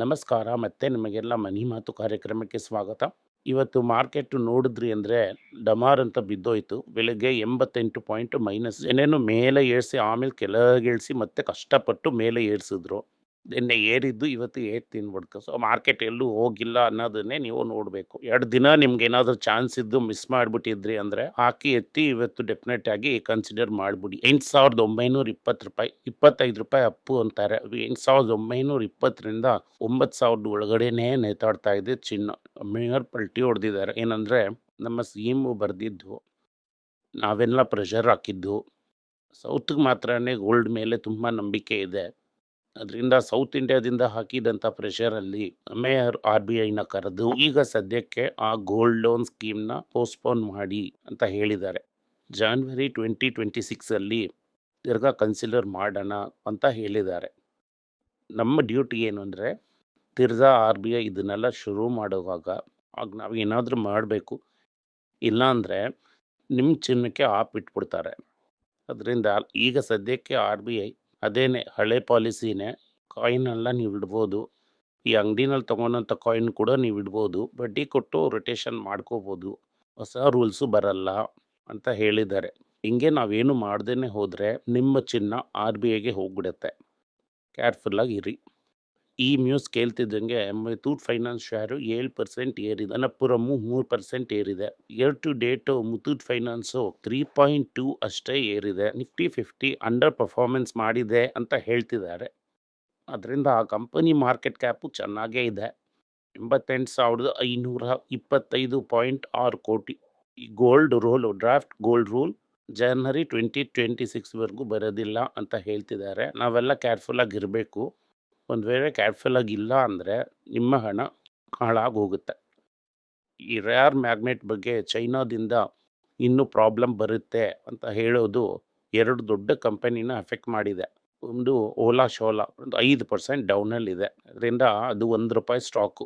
ನಮಸ್ಕಾರ ಮತ್ತೆ ನಿಮಗೆಲ್ಲ ಮನಿ ಮಾತು ಕಾರ್ಯಕ್ರಮಕ್ಕೆ ಸ್ವಾಗತ. ಇವತ್ತು ಮಾರ್ಕೆಟ್ ನೋಡಿದ್ರಿ ಅಂದರೆ ಡಮಾರ್ ಅಂತ ಬಿದ್ದೋಯ್ತು. ಬೆಳಗ್ಗೆ ಎಂಬತ್ತೆಂಟು ಪಾಯಿಂಟ್ ಮೈನಸ್ ಏನೇನು ಮೇಲೆ ಏರಿಸಿ ಆಮೇಲೆ ಕೆಳಗೆ ಇಳಿಸಿ ಮತ್ತೆ ಕಷ್ಟಪಟ್ಟು ಮೇಲೆ ಏರಿಸಿದ್ರು. ನಿನ್ನೆ ಏರಿದ್ದು ಇವತ್ತು ಏಟ್ ತಿನ್ಬಿಡ್ತು. ಸೊ, ಮಾರ್ಕೆಟ್ ಎಲ್ಲೂ ಹೋಗಿಲ್ಲ ಅನ್ನೋದನ್ನೇ ನೀವು ನೋಡಬೇಕು. ಎರಡು ದಿನ ನಿಮ್ಗೆ ಏನಾದರೂ ಚಾನ್ಸ್ ಇದ್ದು ಮಿಸ್ ಮಾಡಿಬಿಟ್ಟಿದ್ರಿ ಅಂದರೆ ಹಾಕಿ ಎತ್ತಿ ಇವತ್ತು ಡೆಫಿನೆಟ್ ಆಗಿ ಕನ್ಸಿಡರ್ ಮಾಡಿಬಿಡಿ. ಎಂಟು ಸಾವಿರದ ಒಂಬೈನೂರ ಇಪ್ಪತ್ತು ರೂಪಾಯಿ, ಇಪ್ಪತ್ತೈದು ರೂಪಾಯಿ ಅಪ್ಪು ಅಂತಾರೆ. ಎಂಟು ಸಾವಿರದ ಒಂಬೈನೂರ ಇಪ್ಪತ್ತರಿಂದ ಒಂಬತ್ತು ಸಾವಿರದ ಒಳಗಡೆನೇ ನೇತಾಡ್ತಾ ಇದೆ ಚಿನ್ನ. ಮೇಯರ್ ಪಲ್ಟಿ ಹೊಡೆದಿದ್ದಾರೆ. ಏನಂದರೆ, ನಮ್ಮ ಸಿ ಬರೆದಿದ್ದು, ನಾವೆಲ್ಲ ಪ್ರೆಷರ್ ಹಾಕಿದ್ದು, ಸೌತ್ಗೆ ಮಾತ್ರನೇ ಗೋಲ್ಡ್ ಮೇಲೆ ತುಂಬ ನಂಬಿಕೆ ಇದೆ. ಅದರಿಂದ ಸೌತ್ ಇಂಡಿಯಾದಿಂದ ಹಾಕಿದಂಥ ಪ್ರೆಷರಲ್ಲಿ ಮೇಯರ್ ಆರ್ ಬಿ ಐನ ಕರೆದು ಈಗ ಸದ್ಯಕ್ಕೆ ಆ ಗೋಲ್ಡ್ ಲೋನ್ ಸ್ಕೀಮ್ನ ಪೋಸ್ಟ್ಪೋನ್ ಮಾಡಿ ಅಂತ ಹೇಳಿದ್ದಾರೆ. ಜಾನ್ವರಿ ಟ್ವೆಂಟಿ ಟ್ವೆಂಟಿ ಸಿಕ್ಸಲ್ಲಿ ತಿರ್ಗಾ ಕನ್ಸಿಡರ್ ಮಾಡೋಣ ಅಂತ ಹೇಳಿದ್ದಾರೆ. ನಮ್ಮ ಡ್ಯೂಟಿ ಏನು ಅಂದರೆ ತಿರ್ಗಾ ಆರ್ ಬಿ ಐ ಇದನ್ನೆಲ್ಲ ಶುರು ಮಾಡುವಾಗ ಆಗ ನಾವು ಏನಾದರೂ ಮಾಡಬೇಕು. ಇಲ್ಲಾಂದರೆ ನಿಮ್ಮ ಚಿನ್ನಕ್ಕೆ ಆಪ್ ಇಟ್ಬಿಡ್ತಾರೆ. ಅದರಿಂದ ಈಗ ಸದ್ಯಕ್ಕೆ ಆರ್ ಬಿ ಐ ಅದೇನೆ ಹಳೆ ಪಾಲಿಸಿನೇ ಕಾಯಿನೆಲ್ಲ ನೀವು ಇಡ್ಬೋದು. ಈ ಅಂಗಡಿನಲ್ಲಿ ತೊಗೊಂಡಂಥ ಕಾಯಿನ್ ಕೂಡ ನೀವು ಇಡ್ಬೋದು. ಬಡ್ಡಿ ಕೊಟ್ಟು ರೊಟೇಷನ್ ಮಾಡ್ಕೋಬೋದು. ಹೊಸ ರೂಲ್ಸು ಬರಲ್ಲ ಅಂತ ಹೇಳಿದ್ದಾರೆ. ಹಿಂಗೆ ನಾವೇನು ಮಾಡ್ದೇ ಹೋದರೆ ನಿಮ್ಮ ಚಿನ್ನ ಆರ್ ಬಿ ಐಗೆ ಹೋಗ್ಬಿಡುತ್ತೆ. ಕೇರ್ಫುಲ್ಲಾಗಿ ಇರಿ. ಈ ನ್ಯೂಸ್ ಕೇಳ್ತಿದ್ದಂಗೆ ಮುತ್ತೂಟ್ ಫೈನಾನ್ಸ್ ಶೇರು ಏಳು ಪರ್ಸೆಂಟ್ ಏರಿದೆ. ಅನ್ನಪುರಮು ಮೂರು ಪರ್ಸೆಂಟ್ ಏರಿದೆ. Year to date Muthoot finance three point two ಅಷ್ಟೇ ಏರಿದೆ. ನಿಫ್ಟಿ ಫಿಫ್ಟಿ ಅಂಡರ್ ಪರ್ಫಾರ್ಮೆನ್ಸ್ ಮಾಡಿದೆ ಅಂತ ಹೇಳ್ತಿದ್ದಾರೆ. ಅದರಿಂದ ಆ ಕಂಪನಿ ಮಾರ್ಕೆಟ್ ಕ್ಯಾಪು ಚೆನ್ನಾಗೇ ಇದೆ. ಎಂಬತ್ತೆಂಟು ಸಾವಿರದ ಐನೂರ ಇಪ್ಪತ್ತೈದು ಪಾಯಿಂಟ್ ಆರು ಕೋಟಿ ಈ gold rule, draft gold rule January twenty twenty ಸಿಕ್ಸ್ವರೆಗೂ ಬರೋದಿಲ್ಲ ಅಂತ ಹೇಳ್ತಿದ್ದಾರೆ. ನಾವೆಲ್ಲ ಕೇರ್ಫುಲ್ಲಾಗಿ ಇರಬೇಕು. ಒಂದು ವೇಳೆ ಕ್ಯಾರ್ಫುಲ್ ಆಗಿಲ್ಲ ಅಂದರೆ ನಿಮ್ಮ ಹಣ ಹಾಳಾಗಿ ಹೋಗುತ್ತೆ. ಈ ರೇರ್ ಮ್ಯಾಗ್ನೆಟ್ ಬಗ್ಗೆ ಚೈನಾದಿಂದ ಇನ್ನೂ ಪ್ರಾಬ್ಲಮ್ ಬರುತ್ತೆ ಅಂತ ಹೇಳೋದು ಎರಡು ದೊಡ್ಡ ಕಂಪನಿನ ಎಫೆಕ್ಟ್ ಮಾಡಿದೆ. ಒಂದು ಓಲಾ ಶೋಲಾ ಒಂದು ಐದು ಪರ್ಸೆಂಟ್ ಡೌನಲ್ಲಿದೆ ಅದರಿಂದ ಅದು ಒಂದು ರೂಪಾಯಿ ಸ್ಟಾಕು.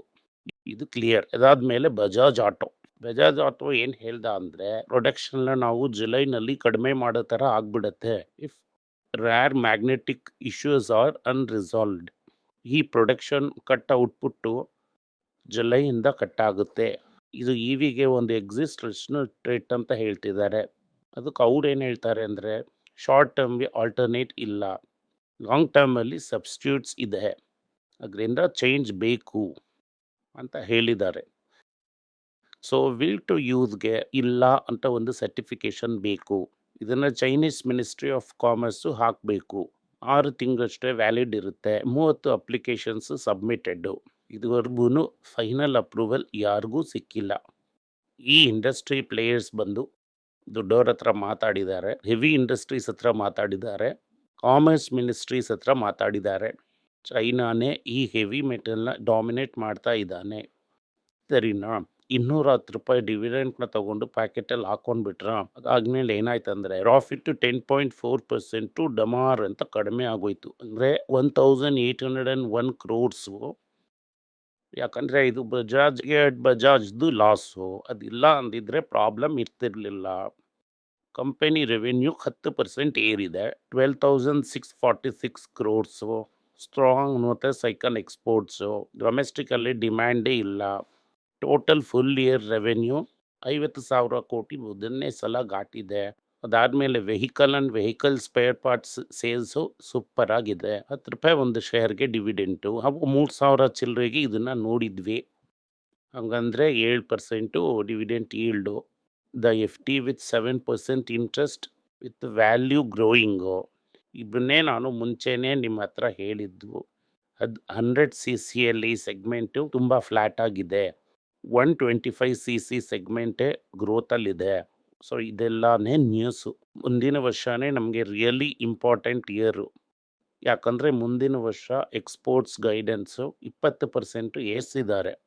ಇದು ಕ್ಲಿಯರ್. ಅದಾದ ಮೇಲೆ ಬಜಾಜ್ ಆಟೋ. ಬಜಾಜ್ ಆಟೋ ಏನು ಹೇಳ್ದ ಅಂದರೆ ಪ್ರೊಡಕ್ಷನ್ನ ನಾವು ಜುಲೈನಲ್ಲಿ ಕಡಿಮೆ ಮಾಡೋ ಥರ ಆಗ್ಬಿಡುತ್ತೆ. If rare magnetic issues are unresolved. ಈ ಪ್ರೊಡಕ್ಷನ್ ಕಟ್ ಔಟ್ಪುಟ್ಟು ಜುಲೈಯಿಂದ ಕಟ್ ಆಗುತ್ತೆ ಇದು ಇ ವಿಗೆ ಒಂದು ಎಕ್ಸಿಸ್ಟೇಷನ್ ಟ್ರೇಟ್ ಅಂತ ಹೇಳ್ತಿದ್ದಾರೆ. ಅದಕ್ಕೆ ಅವ್ರು ಏನು ಹೇಳ್ತಾರೆ ಅಂದರೆ, ಶಾರ್ಟ್ ಟರ್ಮ್ಗೆ ಆಲ್ಟರ್ನೇಟ್ ಇಲ್ಲ. ಲಾಂಗ್ ಟರ್ಮಲ್ಲಿ ಸಬ್ಸ್ಟ್ಯೂಟ್ಸ್ ಇದೆ. ಅದರಿಂದ ಚೇಂಜ್ ಬೇಕು ಅಂತ ಹೇಳಿದ್ದಾರೆ. ಸೊ, ವಿಲ್ ಟು ಯೂಸ್ಗೆ ಇಲ್ಲ ಅಂತ ಒಂದು ಸರ್ಟಿಫಿಕೇಷನ್ ಬೇಕು. ಇದನ್ನು ಚೈನೀಸ್ ಮಿನಿಸ್ಟ್ರಿ ಆಫ್ ಕಾಮರ್ಸು ಹಾಕಬೇಕು. ಆರು ತಿಂಗಳಷ್ಟೇ ವ್ಯಾಲಿಡ್ ಇರುತ್ತೆ. ಮೂವತ್ತು ಅಪ್ಲಿಕೇಶನ್ಸ್ ಸಬ್ಮಿಟೆಡ್ಡು ಇದುವರೆಗೂ ಫೈನಲ್ ಅಪ್ರೂವಲ್ ಯಾರಿಗೂ ಸಿಕ್ಕಿಲ್ಲ. ಈ ಇಂಡಸ್ಟ್ರಿ ಪ್ಲೇಯರ್ಸ್ ಬಂದು ದೊಡ್ಡವ್ರ ಹತ್ರ ಮಾತಾಡಿದ್ದಾರೆ. ಹೆವಿ ಇಂಡಸ್ಟ್ರೀಸ್ ಹತ್ರ ಮಾತಾಡಿದ್ದಾರೆ. ಕಾಮರ್ಸ್ ಮಿನಿಸ್ಟ್ರೀಸ್ ಹತ್ರ ಮಾತಾಡಿದ್ದಾರೆ. ಚೈನಾನೇ ಈ ಹೆವಿ ಮೆಟಲ್ನ ಡಾಮಿನೇಟ್ ಮಾಡ್ತಾ ಇದ್ದಾನೆ. ಸರಿನಾ? ಇನ್ನೂರ ಹತ್ತು ರೂಪಾಯಿ ಡಿವಿಡೆಂಟ್ನ ತಗೊಂಡು ಪ್ಯಾಕೆಟಲ್ಲಿ ಹಾಕೊಂಡ್ಬಿಟ್ರ? ಅದಾದ್ಮೇಲೆ ಏನಾಯ್ತು ಅಂದರೆ profit ten point four two ಡಮಾರ್ ಅಂತ ಕಡಿಮೆ ಆಗೋಯ್ತು. ಅಂದರೆ one thousand eight hundred and one crores ಯಾಕಂದರೆ ಇದು ಬಜಾಜ್ಗೆ ಬಜಾಜ್ದು ಲಾಸು ಅದಿಲ್ಲ ಅಂದಿದ್ರೆ ಪ್ರಾಬ್ಲಮ್ ಇರ್ತಿರ್ಲಿಲ್ಲ. ಕಂಪನಿ ರೆವೆನ್ಯೂ ಹತ್ತು ಪರ್ಸೆಂಟ್ ಏರಿದೆ. Twelve thousand six forty six crores strong ಮತ್ತು ಸೈಕಲ್ ಎಕ್ಸ್ಪೋರ್ಟ್ಸು ಡೊಮೆಸ್ಟಿಕಲ್ಲಿ ಡಿಮ್ಯಾಂಡೇ ಇಲ್ಲ. ಟೋಟಲ್ ಫುಲ್ ಇಯರ್ ರೆವೆನ್ಯೂ ಐವತ್ತು ಸಾವಿರ ಕೋಟಿ ಮೊದಲನೇ ಸಲ ಘಾಟಿದೆ ಅದಾದಮೇಲೆ vehicle and vehicle spare parts sales super ಆಗಿದೆ ಹತ್ತು ರೂಪಾಯಿ ಒಂದು ಶೇರ್ಗೆ ಡಿವಿಡೆಂಟು. ಅವು ಮೂರು ಸಾವಿರ ಚಿಲ್ಲರೆಗೆ ಇದನ್ನು ನೋಡಿದ್ವಿ. ಹಂಗಂದರೆ ಏಳು percent dividend yield. The F T with seven percent interest with value growing. ಇದನ್ನೇ ನಾನು ಮುಂಚೆನೇ ನಿಮ್ಮ ಹತ್ರ ಹೇಳಿದ್ದು. ಅದು ಹಂಡ್ರೆಡ್ ಸಿ ಸಿಯಲ್ಲಿ ಸೆಗ್ಮೆಂಟು ತುಂಬ ಫ್ಲ್ಯಾಟ್ ಆಗಿದೆ. One twenty five C C ಸೆಗ್ಮೆಂಟೇ ಗ್ರೋತಲ್ಲಿದೆ. ಸೊ, ಇದೆಲ್ಲನೇ ನ್ಯೂಸು. ಮುಂದಿನ ವರ್ಷವೇ ನಮಗೆ ರಿಯಲಿ ಇಂಪಾರ್ಟೆಂಟ್ ಇಯರು. ಯಾಕಂದರೆ ಮುಂದಿನ ವರ್ಷ ಎಕ್ಸ್ಪೋರ್ಟ್ಸ್ ಗೈಡೆನ್ಸು ಇಪ್ಪತ್ತು ಪರ್ಸೆಂಟು ಏರಿಸಿದ್ದಾರೆ.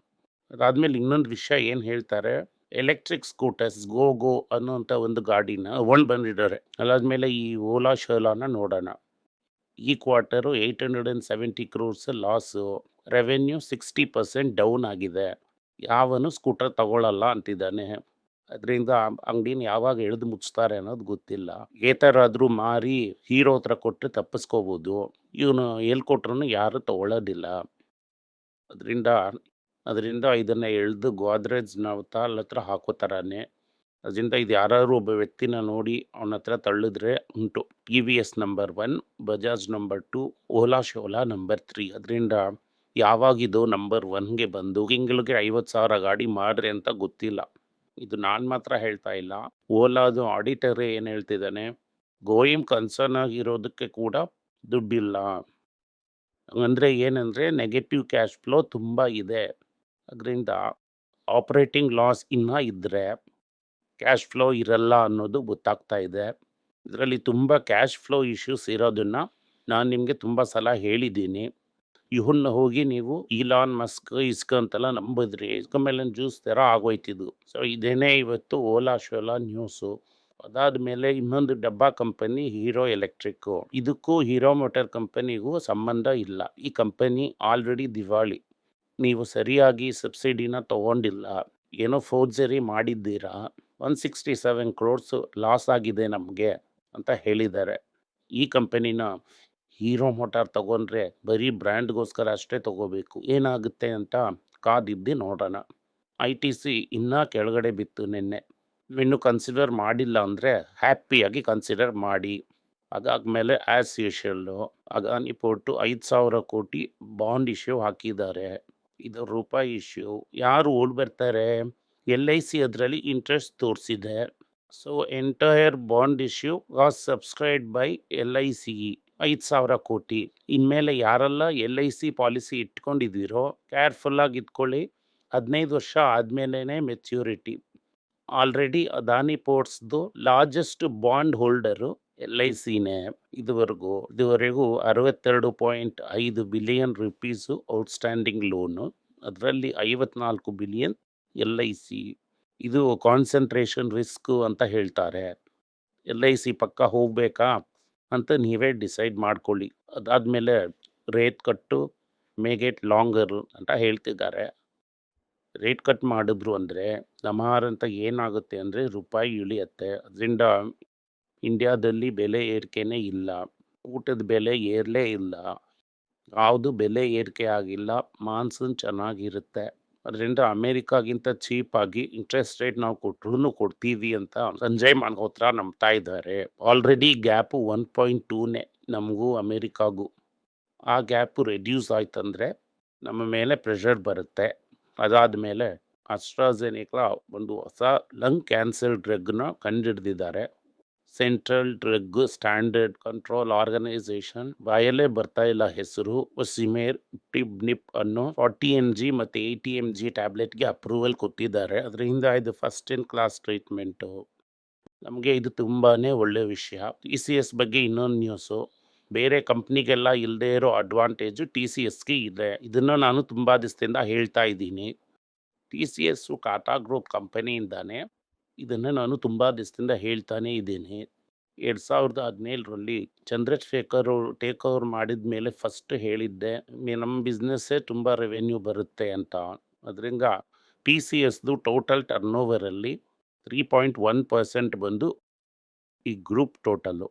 ಅದಾದಮೇಲೆ ಇನ್ನೊಂದು ವಿಷಯ ಏನು ಹೇಳ್ತಾರೆ, ಎಲೆಕ್ಟ್ರಿಕ್ ಸ್ಕೂಟರ್ಸ್ ಗೋ ಗೋ ಅನ್ನೋಂಥ ಒಂದು ಗಾಡಿನ ಒಂದು ಬಂದಿದ್ದಾರೆ. ಅದಾದಮೇಲೆ ಈ ಓಲಾ ಶೋಲಾನ ನೋಡೋಣ. ಈ quarter eight hundred and seventy crores loss. Revenue sixty percent down ಆಗಿದೆ. ಯಾವನು ಸ್ಕೂಟರ್ ತಗೊಳ್ಳಲ್ಲ ಅಂತಿದ್ದಾನೆ. ಅದರಿಂದ ಅಂಗಡಿನ ಯಾವಾಗ ಎಳೆದು ಮುಚ್ತಾರೆ ಅನ್ನೋದು ಗೊತ್ತಿಲ್ಲ. ಏತರಾದರೂ ಮಾರಿ ಹೀರೋ ಹತ್ರ ಕೊಟ್ಟರೆ ತಪ್ಪಿಸ್ಕೋಬೋದು. ಇವನು ಹೇಳ್ಕೊಟ್ರೂ ಕೊಟ್ರು ಯಾರು ತಗೊಳ್ಳೋದಿಲ್ಲ ಅದರಿಂದ ಅದರಿಂದ ಇದನ್ನು ಎಳೆದು ಗೋದ್ರೇಜ್ ತಾಲ್ ಹತ್ರ ಹಾಕೋ ಥರನೇ ಅದರಿಂದ ಇದು ಯಾರಾದ್ರು ಒಬ್ಬ ವ್ಯಕ್ತಿನ ನೋಡಿ ಅವನ ಹತ್ರ ತಳ್ಳಿದ್ರೆ ಉಂಟು. P V S number one Bajaj number two Ola Shola number three ಅದರಿಂದ ಯಾವಾಗಿದು ನಂಬರ್ ಒನ್ಗೆ ಬಂದು ತಿಂಗಳಿಗೆ ಐವತ್ತು ಸಾವಿರ ಗಾಡಿ ಮಾಡ್ರಿ ಅಂತ ಗೊತ್ತಿಲ್ಲ. ಇದು ನಾನು ಮಾತ್ರ ಹೇಳ್ತಾ ಇಲ್ಲ. ಓಲಾದು ಆಡಿಟರೇ ಏನು ಹೇಳ್ತಿದ್ದಾನೆ? ಗೋಯಿಂ ಕನ್ಸರ್ನ್ ಆಗಿರೋದಕ್ಕೆ ಕೂಡ ದುಡ್ಡಿಲ್ಲ. ಅಂದರೆ ಏನಂದರೆ ನೆಗೆಟಿವ್ ಕ್ಯಾಶ್ ಫ್ಲೋ ತುಂಬ ಇದೆ. ಅದರಿಂದ ಆಪ್ರೇಟಿಂಗ್ ಲಾಸ್ ಇನ್ನೂ ಇದ್ದರೆ ಕ್ಯಾಶ್ ಫ್ಲೋ ಇರಲ್ಲ ಅನ್ನೋದು ಗೊತ್ತಾಗ್ತಾ ಇದೆ. ಇದರಲ್ಲಿ ತುಂಬ ಕ್ಯಾಶ್ ಫ್ಲೋ ಇಶ್ಯೂಸ್ ಇರೋದನ್ನು ನಾನು ನಿಮಗೆ ತುಂಬ ಸಲ ಹೇಳಿದ್ದೀನಿ. ಇವನ್ನ ಹೋಗಿ ನೀವು ಇಲಾನ್ ಮಸ್ಕ್, ಇಸ್ಕ ಅಂತೆಲ್ಲ ನಂಬಿದ್ರಿ. ಇಸ್ಕ ಮೇಲೆ ಜ್ಯೂಸ್ ಥರ ಆಗೋಯ್ತಿದ್ದು ಸೊ, ಇದೇನೇ ಇವತ್ತು ಓಲಾ ಶೋಲಾ ನ್ಯೂಸು. ಅದಾದಮೇಲೆ ಇನ್ನೊಂದು ಡಬ್ಬಾ ಕಂಪನಿ ಹೀರೋ ಎಲೆಕ್ಟ್ರಿಕ್ಕು. ಇದಕ್ಕೂ ಹೀರೋ ಮೋಟಾರ್ ಕಂಪನಿಗೂ ಸಂಬಂಧ ಇಲ್ಲ. ಈ ಕಂಪನಿ ಆಲ್ರೆಡಿ ದಿವಾಳಿ. ನೀವು ಸರಿಯಾಗಿ ಸಬ್ಸಿಡಿನ ತಗೊಂಡಿಲ್ಲ. ಏನೋ ಫೋರ್ಜರಿ ಮಾಡಿದ್ದೀರಾ? One sixty seven crores loss ಆಗಿದೆ ನಮಗೆ ಅಂತ ಹೇಳಿದ್ದಾರೆ. ಈ ಕಂಪನಿನ ಹೀರೋ ಮೋಟಾರ್ ತಗೊಂಡ್ರೆ ಬರೀ ಬ್ರ್ಯಾಂಡ್ಗೋಸ್ಕರ ಅಷ್ಟೇ ತಗೋಬೇಕು. ಏನಾಗುತ್ತೆ ಅಂತ ಕಾದಿದ್ದು ನೋಡೋಣ. ಐ ಟಿ ಸಿ ಇನ್ನೂ ಕೆಳಗಡೆ ಬಿತ್ತು ನಿನ್ನೆ. ಇನ್ನು ಕನ್ಸಿಡರ್ ಮಾಡಿಲ್ಲ ಅಂದರೆ ಹ್ಯಾಪಿಯಾಗಿ ಕನ್ಸಿಡರ್ ಮಾಡಿ. ಅದಾದಮೇಲೆ ಆ್ಯಸ್ ಯೂಶಲ್ಲು ಅದಾನಿ ಪೋರ್ಟು ಐದು ಸಾವಿರ ಕೋಟಿ ಬಾಂಡ್ ಇಶ್ಯೂ ಹಾಕಿದ್ದಾರೆ. ಇದು ರೂಪಾಯಿ ಇಶ್ಯೂ ಯಾರು ಓಡ್ ಬರ್ತಾರೆ? ಎಲ್ ಐ ಸಿ ಅದರಲ್ಲಿ ಇಂಟ್ರೆಸ್ಟ್ ತೋರಿಸಿದೆ. So entire bond issue was subscribe by L I C. ಐದು ಸಾವಿರ ಕೋಟಿ. ಇನ್ಮೇಲೆ ಯಾರೆಲ್ಲ ಎಲ್ ಐ ಸಿ ಪಾಲಿಸಿ ಇಟ್ಕೊಂಡಿದ್ದೀರೋ ಕೇರ್ಫುಲ್ಲಾಗಿ ಇಟ್ಕೊಳ್ಳಿ. ಹದಿನೈದು ವರ್ಷ ಆದಮೇಲೆ maturity already Adani ಪೋರ್ಟ್ಸ್ದು largest bond holder L I ಸಿನೇ ಇದುವರೆಗೂ. ಇದುವರೆಗೂ ಅರವತ್ತೆರಡು ಪಾಯಿಂಟ್ ಐದು ಬಿಲಿಯನ್ ರುಪೀಸು ಔಟ್ಸ್ಟ್ಯಾಂಡಿಂಗ್ ಲೋನು ಅದರಲ್ಲಿ ಐವತ್ನಾಲ್ಕು ಬಿಲಿಯನ್ ಎಲ್ ಐ ಸಿ. ಇದು ಕಾನ್ಸಂಟ್ರೇಷನ್ ರಿಸ್ಕು ಅಂತ ಹೇಳ್ತಾರೆ. ಎಲ್ ಐ ಸಿ ಪಕ್ಕ ಹೋಗಬೇಕಾ? ಅಂತ ನೀವೇ ಡಿಸೈಡ್ ಮಾಡ್ಕೊಳ್ಳಿ. ಅದಾದಮೇಲೆ ರೇಟ್ ಕಟ್ಟು ಮೇಗೆಟ್ ಲಾಂಗರ್ ಅಂತ ಹೇಳ್ತಿದ್ದಾರೆ. ರೇಟ್ ಕಟ್ ಮಾಡಿದ್ರು ಅಂದರೆ ನಮಾರ್ ಅಂತ ಏನಾಗುತ್ತೆ ಅಂದರೆ ರೂಪಾಯಿ ಇಳಿಯುತ್ತೆ. ಅದರಿಂದ ಇಂಡಿಯಾದಲ್ಲಿ ಬೆಲೆ ಏರಿಕೆನೇ ಇಲ್ಲ. ಊಟದ ಬೆಲೆ ಏರಲೇ ಇಲ್ಲ. ಯಾವುದು ಬೆಲೆ ಏರಿಕೆ ಆಗಿಲ್ಲ. ಮಾನ್ಸೂನ್ ಚೆನ್ನಾಗಿರುತ್ತೆ. ಅದರಿಂದ ಅಮೇರಿಕಾಗಿಂತ ಚೀಪಾಗಿ ಇಂಟ್ರೆಸ್ಟ್ ರೇಟ್ ನಾವು ಕೊಟ್ರು ಕೊಡ್ತೀವಿ ಅಂತ ಸಂಜಯ್ ಮಲ್ಹೋತ್ರ ನಂಬ್ತಾ ಇದ್ದಾರೆ. ಆಲ್ರೆಡಿ ಗ್ಯಾಪು ಒನ್ ಪಾಯಿಂಟ್ ಟೂನೇ ನಮಗೂ ಅಮೇರಿಕಾಗೂ. ಆ ಗ್ಯಾಪು ರೆಡ್ಯೂಸ್ ಆಯ್ತಂದರೆ ನಮ್ಮ ಮೇಲೆ ಪ್ರೆಷರ್ ಬರುತ್ತೆ. ಅದಾದ ಮೇಲೆ ಅಸ್ಟ್ರಾಜೆನಿಕ ಒಂದು ಹೊಸ ಲಂಗ್ ಕ್ಯಾನ್ಸರ್ ಡ್ರಗ್ನ ಕಂಡುಹಿಡಿದಿದ್ದಾರೆ. Central drug standard control organisation ಬಾಯಲ್ಲೇ ಬರ್ತಾ ಇಲ್ಲ ಹೆಸರು. ಸಿಮೇರ್ ಟಿಬ್ನಿಪ್ ಅನ್ನು ಫಾರ್ಟಿ ಎಂ ಜಿ ಮತ್ತು ಏಯ್ಟಿ ಎಂ ಜಿ ಟ್ಯಾಬ್ಲೆಟ್ಗೆ ಅಪ್ರೂವಲ್ ಕೊಟ್ಟಿದ್ದಾರೆ. ಅದರಿಂದ ಇದು ಫಸ್ಟ್ ಇನ್ ಕ್ಲಾಸ್ ಟ್ರೀಟ್ಮೆಂಟು. ನಮಗೆ ಇದು ತುಂಬಾ ಒಳ್ಳೆಯ ವಿಷಯ. ಟಿ ಸಿ ಎಸ್ ಬಗ್ಗೆ ಇನ್ನೊಂದು ನ್ಯೂಸು. ಬೇರೆ ಕಂಪ್ನಿಗೆಲ್ಲ ಇಲ್ಲದೆ ಇರೋ ಅಡ್ವಾಂಟೇಜು ಟಿ ಸಿ ಎಸ್ಗೆ ಇದೆ. ಇದನ್ನು ನಾನು ತುಂಬ ದಿವಸದಿಂದ ಹೇಳ್ತಾ ಇದ್ದೀನಿ. T C S Tata group ಕಂಪನಿಯಿಂದಾನೆ ಇದನ್ನು ನಾನು ತುಂಬ ದಿವಸದಿಂದ ಹೇಳ್ತಾನೆ ಇದ್ದೇನೆ. ಎರಡು ಸಾವಿರದ ಹದಿನೇಳರಲ್ಲಿ ಚಂದ್ರಶೇಖರ್ ಅವರು ಟೇಕ್ ಓವರ್ ಮಾಡಿದ ಮೇಲೆ ಫಸ್ಟ್ ಹೇಳಿದ್ದೆ ನಮ್ಮ ಬಿಸ್ನೆಸ್ಸೇ ತುಂಬ ರೆವೆನ್ಯೂ ಬರುತ್ತೆ ಅಂತ. ಅದರಿಂದ ಪಿ ಸಿ ಎಸ್ದು ಟೋಟಲ್ ಟರ್ನ್ ಓವರಲ್ಲಿ ತ್ರೀ ಪಾಯಿಂಟ್ ಒನ್ ಪರ್ಸೆಂಟ್ ಬಂದು ಈ group total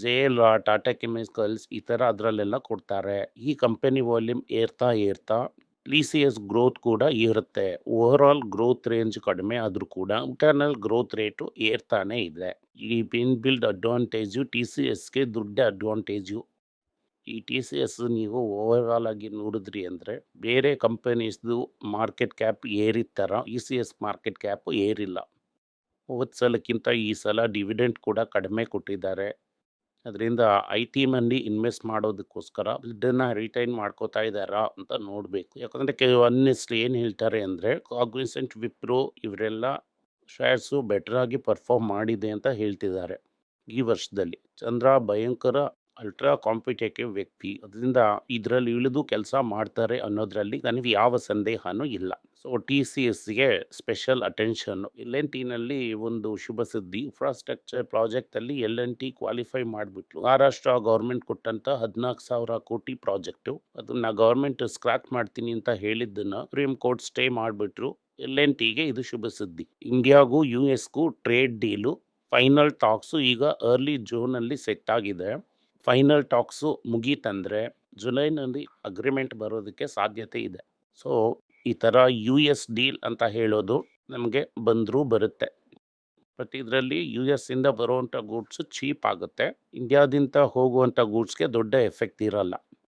J L Tata chemicals ಈ ಥರ ಅದರಲ್ಲೆಲ್ಲ ಕೊಡ್ತಾರೆ. ಈ ಕಂಪನಿ ವಾಲ್ಯೂಮ್ ಏರ್ತಾ ಏರ್ತಾ ಟಿ ಸಿ ಎಸ್ ಗ್ರೋತ್ ಕೂಡ ಇರುತ್ತೆ. ಓವರ್ ಆಲ್ ಗ್ರೋತ್ ರೇಂಜ್ ಕಡಿಮೆ ಆದರೂ ಕೂಡ ಇಂಟರ್ನಲ್ ಗ್ರೋತ್ ರೇಟು ಏರ್ತಾನೆ ಇದೆ. ಈ pin build advantage T C ಎಸ್ಗೆ ದೊಡ್ಡ ಅಡ್ವಾಂಟೇಜು ಈ ಟಿ ಸಿ ಎಸ್ ನೀವು ಓವರ್ ಆಲ್ ಆಗಿ ನೋಡಿದ್ರಿ ಅಂದರೆ ಬೇರೆ ಕಂಪನೀಸ್ದು ಮಾರ್ಕೆಟ್ ಕ್ಯಾಪ್ ಏರಿದ ಥರ E C S market cap ಏರಿಲ್ಲ. ಹೋದ ಸಲಕ್ಕಿಂತ ಈ ಸಲ ಡಿವಿಡೆಂಟ್ ಕೂಡ ಕಡಿಮೆ ಕೊಟ್ಟಿದ್ದಾರೆ. ಅದರಿಂದ ಐ ಟಿ ಮಲ್ಲಿ ಇನ್ವೆಸ್ಟ್ ಮಾಡೋದಕ್ಕೋಸ್ಕರ ದುಡ್ಡನ್ನು ರಿಟೈನ್ ಮಾಡ್ಕೋತಾ ಇದ್ದಾರಾ ಅಂತ ನೋಡಬೇಕು. ಯಾಕಂದರೆ ಕೆಲವು ಅನ್ನೆಸ್ಟ್ಲಿ ಏನು ಹೇಳ್ತಾರೆ ಅಂದರೆ ಕಾಗ್ನಿಸೆಂಟ್ ವಿಪ್ರೋ ಇವರೆಲ್ಲ ಶೇರ್ಸು ಬೆಟ್ರಾಗಿ ಪರ್ಫಾರ್ಮ್ ಮಾಡಿದೆ ಅಂತ ಹೇಳ್ತಿದ್ದಾರೆ ಈ ವರ್ಷದಲ್ಲಿ. ಚಂದ್ರ ಭಯಂಕರ ಅಲ್ಟ್ರಾ ಕಾಂಪಿಟೇಟಿವ್ ವ್ಯಕ್ತಿ. ಅದರಿಂದ ಇದರಲ್ಲಿ ಇಳಿದು ಕೆಲಸ ಮಾಡ್ತಾರೆ ಅನ್ನೋದರಲ್ಲಿ ನನಗೆ ಯಾವ ಸಂದೇಹನೂ ಇಲ್ಲ. ಸೊ, ಟಿ ಸಿ ಎಸ್ಗೆ ಸ್ಪೆಷಲ್ ಅಟೆನ್ಷನ್. ಎಲ್ ಎನ್ ಟಿನಲ್ಲಿ ಒಂದು ಶುಭ ಸುದ್ದಿ. ಇನ್ಫ್ರಾಸ್ಟ್ರಕ್ಚರ್ ಪ್ರಾಜೆಕ್ಟಲ್ಲಿ ಎಲ್ ಎನ್ ಟಿ ಕ್ವಾಲಿಫೈ ಮಾಡಿಬಿಟ್ಲು. ಮಹಾರಾಷ್ಟ್ರ ಗೌರ್ಮೆಂಟ್ ಕೊಟ್ಟಂತ ಹದಿನಾಲ್ಕು ಸಾವಿರ ಕೋಟಿ ಪ್ರಾಜೆಕ್ಟು. ಅದನ್ನ ಗೌರ್ಮೆಂಟ್ ಸ್ಕ್ರಾಚ್ ಮಾಡ್ತೀನಿ ಅಂತ ಹೇಳಿದ್ದನ್ನು ಸುಪ್ರೀಂ ಕೋರ್ಟ್ ಸ್ಟೇ ಮಾಡಿಬಿಟ್ರು. ಎಲ್ ಎನ್ ಟಿಗೆ ಇದು ಶುಭ ಸುದ್ದಿ. ಇಂಡಿಯಾಗೂ ಯು ಎಸ್ಗೂ ಟ್ರೇಡ್ ಡೀಲು. ಫೈನಲ್ ಟಾಕ್ಸು ಈಗ ಅರ್ಲಿ ಜೂನಲ್ಲಿ ಸೆಟ್ ಆಗಿದೆ. ಫೈನಲ್ ಟಾಕ್ಸು ಮುಗೀತಂದರೆ ಜುಲೈನಲ್ಲಿ ಅಗ್ರಿಮೆಂಟ್ ಬರೋದಕ್ಕೆ ಸಾಧ್ಯತೆ ಇದೆ. ಸೊ ಈ ಥರ ಯು ಎಸ್ ಡೀಲ್ ಅಂತ ಹೇಳೋದು ನಮಗೆ ಬಂದರೂ ಬರುತ್ತೆ. ಬಟ್ ಇದರಲ್ಲಿ ಯು ಎಸ್ಸಿಂದ ಬರುವಂಥ ಗೂಡ್ಸು ಚೀಪ್ ಆಗುತ್ತೆ. ಇಂಡಿಯಾದಿಂದ ಹೋಗುವಂಥ ಗೂಡ್ಸ್ಗೆ ದೊಡ್ಡ ಎಫೆಕ್ಟ್ ಇರಲ್ಲ.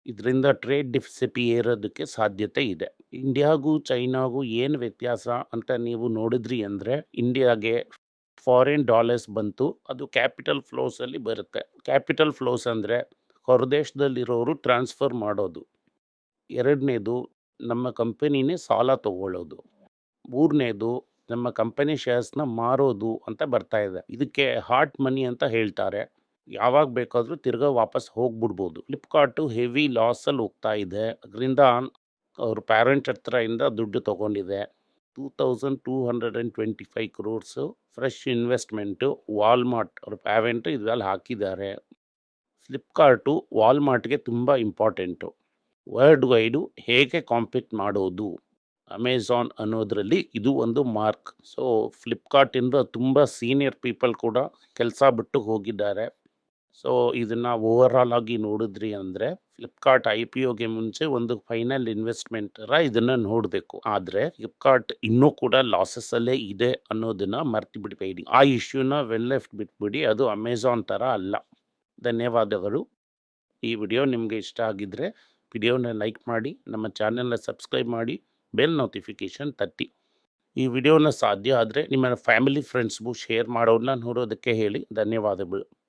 ಇದರಿಂದ ಟ್ರೇಡ್ ಡಿಫಿಸಿಪಿ ಏರೋದಕ್ಕೆ ಸಾಧ್ಯತೆ ಇದೆ. ಇಂಡಿಯಾಗೂ ಚೈನಾಗೂ ಏನು ವ್ಯತ್ಯಾಸ ಅಂತ ನೀವು ನೋಡಿದ್ರಿ ಅಂದರೆ ಇಂಡಿಯಾಗೆ ಫಾರಿನ್ ಡಾಲರ್ಸ್ ಬಂತು, ಅದು ಕ್ಯಾಪಿಟಲ್ ಫ್ಲೋಸಲ್ಲಿ ಬರುತ್ತೆ. ಕ್ಯಾಪಿಟಲ್ ಫ್ಲೋಸ್ ಅಂದರೆ ಹೊರದೇಶದಲ್ಲಿರೋರು ಟ್ರಾನ್ಸ್ಫರ್ ಮಾಡೋದು. ಎರಡನೇದು ನಮ್ಮ ಕಂಪನಿನೇ ಸಾಲ ತಗೊಳ್ಳೋದು. ಮೂರನೇದು, ನಮ್ಮ ಕಂಪನಿ ಶೇರ್ಸ್ನ ಮಾರೋದು ಅಂತ ಬರ್ತಾ ಇದೆ. ಇದಕ್ಕೆ ಹಾಟ್ ಮನಿ ಅಂತ ಹೇಳ್ತಾರೆ. ಯಾವಾಗ ಬೇಕಾದರೂ ತಿರ್ಗಾ ವಾಪಸ್ ಹೋಗ್ಬಿಡ್ಬೋದು. ಫ್ಲಿಪ್ಕಾರ್ಟು ಹೆವಿ ಲಾಸಲ್ಲಿ ಹೋಗ್ತಾ ಇದೆ. ಅದರಿಂದ ಅವ್ರ ಪ್ಯಾರೆಂಟ್ ಹತ್ರ ಇಂದ ದುಡ್ಡು ತೊಗೊಂಡಿದೆ. Two thousand two hundred and twenty five crores fresh investment Walmart ಅವ್ರ ಪ್ಯಾರೆಂಟು ಇದ್ರಲ್ಲಿ ಹಾಕಿದ್ದಾರೆ. ಫ್ಲಿಪ್ಕಾರ್ಟು ವಾಲ್ಮಾರ್ಟ್ಗೆ ತುಂಬ ಇಂಪಾರ್ಟೆಂಟು ವರ್ಲ್ಡ್ ವೈಡು ಹೇಗೆ ಕಾಂಪೀಟ್ ಮಾಡೋದು? ಅಮೆಝಾನ್ ಅನ್ನೋದರಲ್ಲಿ ಇದು ಒಂದು ಮಾರ್ಕ್. ಸೊ ಫ್ಲಿಪ್ಕಾರ್ಟಿಂದ ತುಂಬ ಸೀನಿಯರ್ ಪೀಪಲ್ ಕೂಡ ಕೆಲಸ ಬಿಟ್ಟು ಹೋಗಿದ್ದಾರೆ. ಸೊ ಇದನ್ನು ಓವರಾಲ್ ಆಗಿ ನೋಡಿದ್ರಿ ಅಂದರೆ ಫ್ಲಿಪ್ಕಾರ್ಟ್ ಐ ಪಿ ಒಗೆ ಮುಂಚೆ ಒಂದು ಫೈನಲ್ ಇನ್ವೆಸ್ಟ್ಮೆಂಟ್ ಥರ ಇದನ್ನು ನೋಡಬೇಕು. ಆದರೆ ಫ್ಲಿಪ್ಕಾರ್ಟ್ ಇನ್ನೂ ಕೂಡ ಲಾಸಸ್ಸಲ್ಲೇ ಇದೆ ಅನ್ನೋದನ್ನು ಮರ್ತು ಬಿಡಬೇಡಿ ಆ ಇಶ್ಯೂನ ವೆಲ್ ಲೆಫ್ಟ್ ಬಿಟ್ಬಿಡಿ. ಅದು ಅಮೆಝಾನ್ ಥರ ಅಲ್ಲ. ಧನ್ಯವಾದಗಳು. ಈ ವಿಡಿಯೋ ನಿಮಗೆ ಇಷ್ಟ ಆಗಿದ್ದರೆ ವಿಡಿಯೋನ ಲೈಕ್ ಮಾಡಿ, ನಮ್ಮ ಚಾನೆಲ್ನ ಸಬ್ಸ್ಕ್ರೈಬ್ ಮಾಡಿ ಬೆಲ್ ನೋಟಿಫಿಕೇಷನ್ ತಟ್ಟಿ. ಈ ವಿಡಿಯೋನ ಸಾಧ್ಯ ಆದರೆ ನಿಮ್ಮ ಫ್ಯಾಮಿಲಿ ಫ್ರೆಂಡ್ಸ್ಗೂ ಶೇರ್ ಮಾಡೋದನ್ನ ನೋಡೋದಕ್ಕೆ ಹೇಳಿ. ಧನ್ಯವಾದಗಳು.